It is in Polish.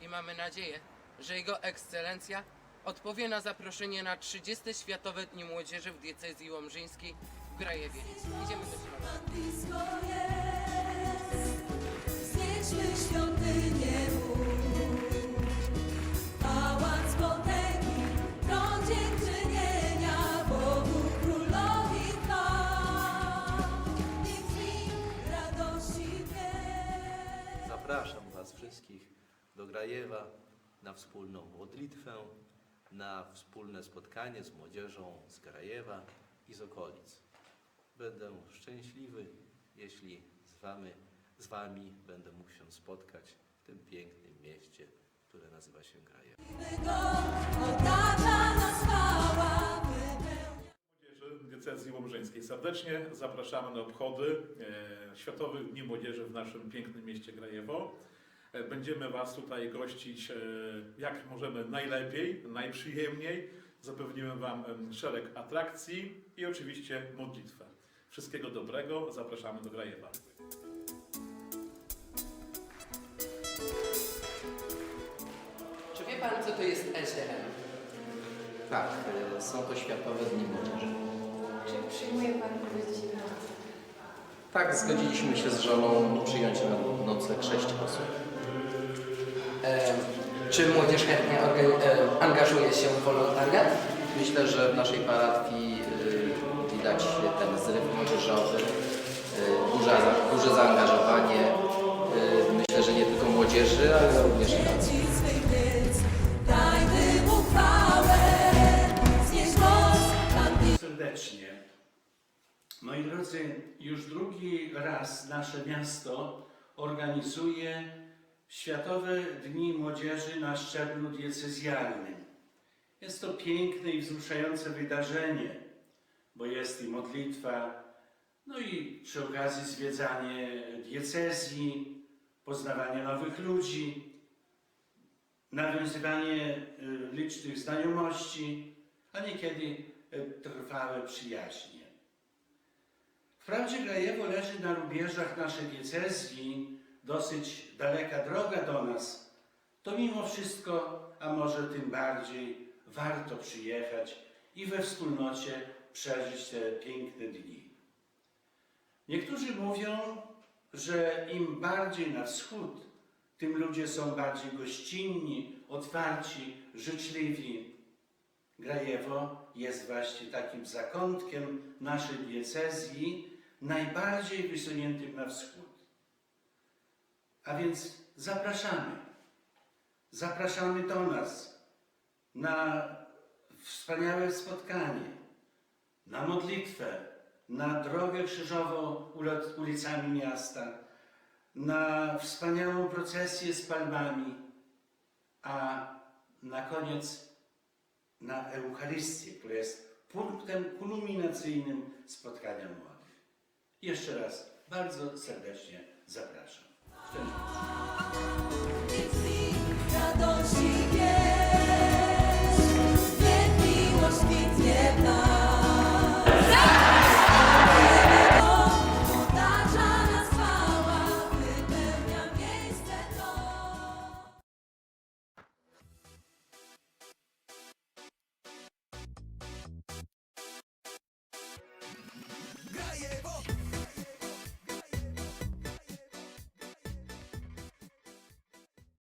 i mamy nadzieję, że Jego Ekscelencja odpowie na zaproszenie na 30. Światowe Dni Młodzieży w diecezji łomżyńskiej w Grajewie. Idziemy do środka. świątynię do Grajewa na wspólną modlitwę, na wspólne spotkanie z młodzieżą z Grajewa i z okolic. Będę szczęśliwy, jeśli z Wami, z wami będę mógł się spotkać w tym pięknym mieście, które nazywa się Grajewo. Diecezji Łomżyńskiej. Serdecznie zapraszamy na obchody e, Światowych Dni Młodzieży w naszym pięknym mieście Grajewo. E, Będziemy Was tutaj gościć e, jak możemy najlepiej, najprzyjemniej. Zapewnimy Wam szereg atrakcji i oczywiście modlitwę. Wszystkiego dobrego, zapraszamy do Grajewa. Czy wie Pan, co to jest SDM? Tak, y, są to Światowe Dni Młodzieży. Czy przyjmuje Pan powiedzieć na Tak, zgodziliśmy się z żoną przyjąć na nocleg sześć osób. Czy młodzież chętnie angażuje się w wolontariat? Myślę, że w naszej parafii y, widać ten zryw młodzieżowy, y, duże, duże zaangażowanie. Y, myślę, że nie tylko młodzieży, ale również i nas. Serdecznie. Moi drodzy, już drugi raz nasze miasto organizuje Światowe Dni Młodzieży na szczeblu diecezjalnym. Jest to piękne i wzruszające wydarzenie, bo jest i modlitwa, no i przy okazji zwiedzanie diecezji, poznawanie nowych ludzi, nawiązywanie y, licznych znajomości, a niekiedy y, trwałe przyjaźnie. Wprawdzie Grajewo leży na rubieżach naszej diecezji, dosyć daleka droga do nas, to mimo wszystko, a może tym bardziej, warto przyjechać i we wspólnocie przeżyć te piękne dni. Niektórzy mówią, że im bardziej na wschód, tym ludzie są bardziej gościnni, otwarci, życzliwi. Grajewo jest właśnie takim zakątkiem naszej diecezji, najbardziej wysuniętym na wschód. A więc zapraszamy. Zapraszamy do nas na wspaniałe spotkanie, na modlitwę, na drogę krzyżową ulicami miasta, na wspaniałą procesję z palmami, a na koniec na Eucharystię, która jest punktem kulminacyjnym spotkania młodych. Jeszcze raz bardzo serdecznie zapraszam.